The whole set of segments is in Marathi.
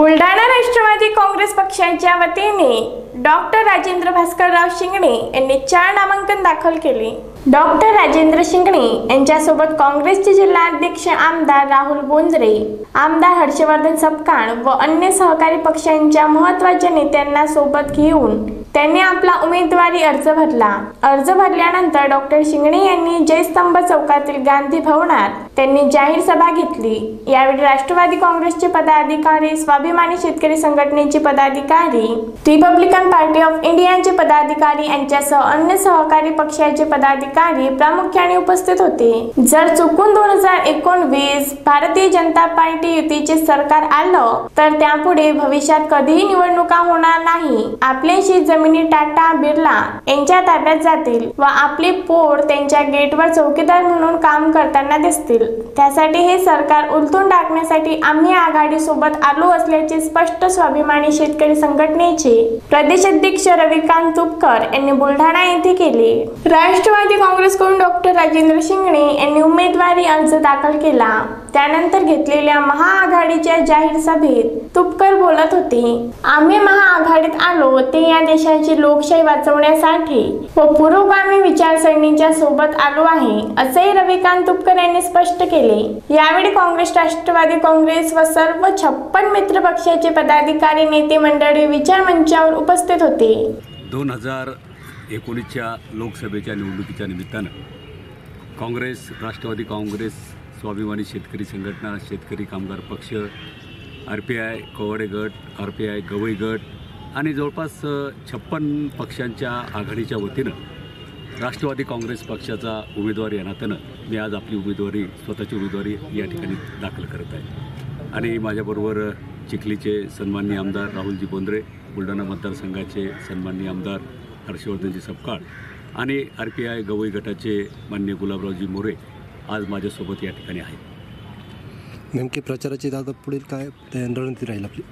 बुलढाणा राष्ट्रवादी काँग्रेस पक्षाच्या वतीने डॉक्टर राजेंद्र भास्करराव शिंगणे यांनी चार नामांकन दाखल केले. डॉक्टर राजेंद्र शिंगणे यांच्यासोबत काँग्रेसचे जिल्हाध्यक्ष आमदार राहुल बोंद्रे आमदार हर्षवर्धन सपकाळ व अन्य सहकारी पक्षांच्या महत्त्वाच्या नेत्यांना सोबत घेऊन त्यांनी आपला उमेदवारी अर्ज भरला. अर्ज भरल्यानंतर डॉक्टर शिंगणे यांनी जयस्तंभ चौकातील गांधी भवनात त्यांनी जाहीर सभा घेतली. यावेळी राष्ट्रवादी काँग्रेसचे पदाधिकारी स्वाभिमानी शेतकरी संघटनेचे पदाधिकारी रिपब्लिकन पार्टी ऑफ इंडियाचे पदाधिकारी यांच्यासह अन्य सहकारी पक्षाचे पदाधिकारी प्रामुख्याने उपस्थित होते. जर चुकून दोन हजार एकोणवीस भारतीय जनता पार्टी युतीचे सरकार आलं तर त्यापुढे भविष्यात कधीही निवडणुका होणार नाही. आपल्याशी जमिनी टाटा बिर्ला यांच्या ताब्यात जातील व आपले पोर त्यांच्या गेटवर चौकीदार म्हणून काम करताना दिसतील. त्यासाठी हे सरकार उलटून टाकण्यासाठी आम्ही आघाडी सोबत आलो असल्याचे स्पष्ट स्वाभिमानी शेतकरी संघटनेचे प्रदेशाध्यक्ष रविकांत तुपकर यांनी बुलढाणा येथे केले. राष्ट्रवादी काँग्रेसकडून डॉक्टर राजेंद्र शिंगणे यांनी उमेदवारी अर्ज दाखल केला. त्यानंतर घेतलेल्या महाआघाडीच्या जाहीर सभेत तुपकर बोलत होते. आम्ही महाआघाडीत आलो ते या देशाची लोकशाही वाचवण्यासाठी व पुरोगामी विचारसरणीच्या सोबत आलो आहे असेही रविकांत तुपकर यांनी स्पष्ट केले. यावेळी काँग्रेस राष्ट्रवादी काँग्रेस व सर्व छप्पन मित्र पक्षाचे पदाधिकारी नेते मंडळी विचार मंचावर उपस्थित होते. दोन हजार एकोणीसच्या लोकसभेच्या निवडणुकीच्या निमित्तानं काँग्रेस राष्ट्रवादी काँग्रेस स्वाभिमानी शेतकरी संघटना शेतकरी कामगार पक्ष आर पी आय कवडे गट आर पी आय गवई गट आणि जवळपास छप्पन पक्षांच्या आघाडीच्या वतीनं राष्ट्रवादी काँग्रेस पक्षाचा उमेदवार या नात्यानं मी आज आपली उमेदवारी स्वतःची उमेदवारी या ठिकाणी दाखल करत आहे. आणि माझ्याबरोबर चिखलीचे सन्माननीय आमदार राहुलजी बोंद्रे बुलढाणा मतदारसंघाचे सन्माननीय आमदार हर्षवर्धनजी सपकाळ आणि आर पी आय गवई गटाचे मान्य गुलाबरावजी मोरे आज माझ्यासोबत या ठिकाणी आहेत. नेमकी प्रचाराची दादा पुढील काय? ते रणनीती राहील आपली.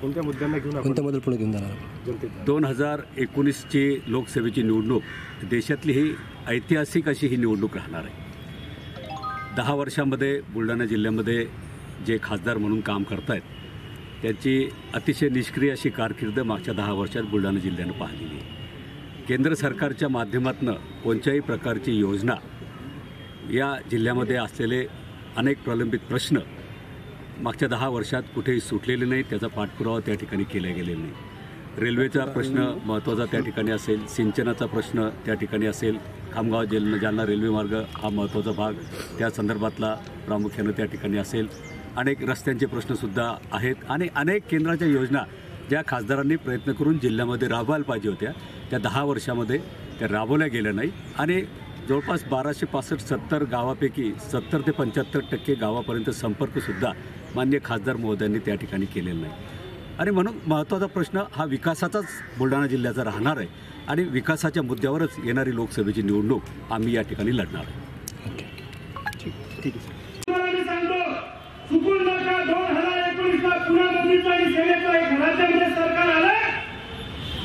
कोणत्या मुद्द्यांना घेऊन आपण कोणत्या बदल पुढे घेऊन जाणार दोन हजार एकोणीसची लोकसभेची निवडणूक देशातली ही ऐतिहासिक अशी ही निवडणूक राहणार आहे. दहा वर्षामध्ये बुलढाणा जिल्ह्यामध्ये जे खासदार म्हणून काम करतायत त्याची अतिशय निष्क्रिय अशी कारकीर्द मागच्या दहा वर्षात बुलढाणा जिल्ह्यानं पाहिलेली केंद्र सरकारच्या माध्यमातून कोणत्याही प्रकारची योजना या जिल्ह्यामध्ये असलेले अनेक प्रलंबित प्रश्न मागच्या दहा वर्षात कुठेही सुटलेले नाही त्याचा पाठपुरावा त्या ठिकाणी केला गेलेला नाही. रेल्वेचा प्रश्न महत्त्वाचा त्या ठिकाणी असेल सिंचनाचा प्रश्न त्या ठिकाणी असेल खामगाव जेल जालना रेल्वे मार्ग हा महत्त्वाचा भाग त्या संदर्भातला प्रामुख्यानं त्या ठिकाणी असेल. अनेक रस्त्यांचे प्रश्नसुद्धा आहेत. आणि अनेक केंद्राच्या योजना ज्या खासदारांनी प्रयत्न करून जिल्ह्यामध्ये राबवायला पाहिजे होत्या त्या दहा वर्षामध्ये त्या राबवल्या गेल्या नाही आणि जवळपास बाराशे पासष्ट सत्तर गावापैकी सत्तर ते पंच्याहत्तर टक्के गावापर्यंत संपर्कसुद्धा मान्य खासदार महोदयांनी त्या ठिकाणी केलेला नाही. आणि म्हणून महत्त्वाचा प्रश्न हा विकासाचाच बुलढाणा जिल्ह्याचा राहणार आहे. आणि विकासाच्या मुद्द्यावरच येणारी लोकसभेची निवडणूक आम्ही या ठिकाणी लढणार आहे. ठीक मी सांगतो चुकून जर का दोन हजार एकोणीसला पुन्हा मोदीचं आणि सेवेचा एक राज्यामध्ये सरकार आलं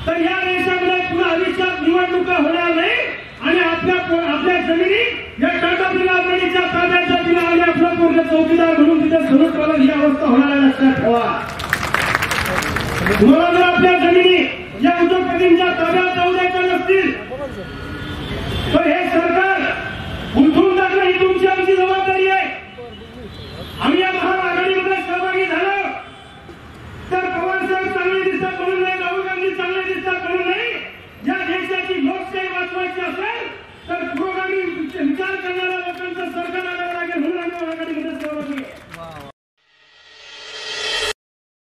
तर या देशामध्ये पुन्हा भविष्यात निवडणुका होणार नाही आणि आपल्या आपल्या जमिनी या टाटा बिर्ला कंपनीच्या ताब्याच्या जातील आणि आपला पूर्ण चौकीदार म्हणून तिथे सुरूच राहणार ही अवस्था होणार लक्षात ठेवा. तुम्हाला जर आपल्या जमिनी या उद्योगपतींच्या ताब्यात जाऊ द्यायच्या नसतील तर हे सरकार उलथून encanta ganar la defensa,